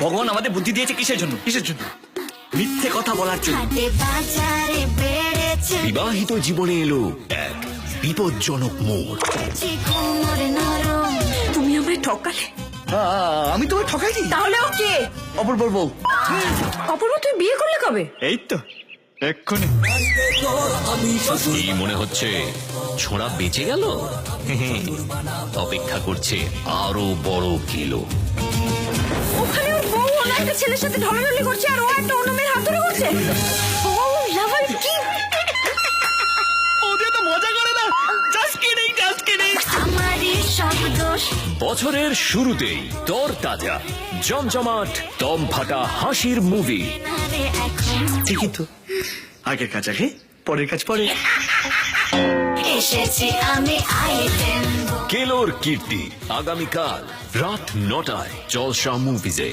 ভগবান আমাদের বুদ্ধি দিয়েছে কিসের জন্য? কিসের জন্য? মিথ্যে কথা বলার জন্য। বিবাহিত জীবনে এলো এক বিপজ্জনক মোড়। তুমি আমায় ঠকালে? আমি তোমায় ঠকাইনি। তাহলে ও কে? অপর বলব অপূর্ব তুই বিয়ে করলে কবে? এই তো এক্ষুনি। মনে হচ্ছে ছোঁড়া বেঁচে গেল? অপেক্ষা করছে আরও বড় কিলো। ওখানে বউ একটা ছেলের সাথে ঢলাঢলি করছে আর ও একটা অন্য মেয়ের হাত ধরে করছে? ও লাভার কি? ওদের তো মজা করে না। জাস্ট কিডিং জাস্ট কিডিং আমারই সব দোষ। বছরের শুরুতেই দর তাজা জমজমাট দম ফাটা হাসির মুভি ঠিকই তো। আগের কাজ আগে পরের কাজ পরে। এসেছি আমি আইটেম। কেলোর কীর্তি আগামীকাল রাত নটায় জলসা মুভিজে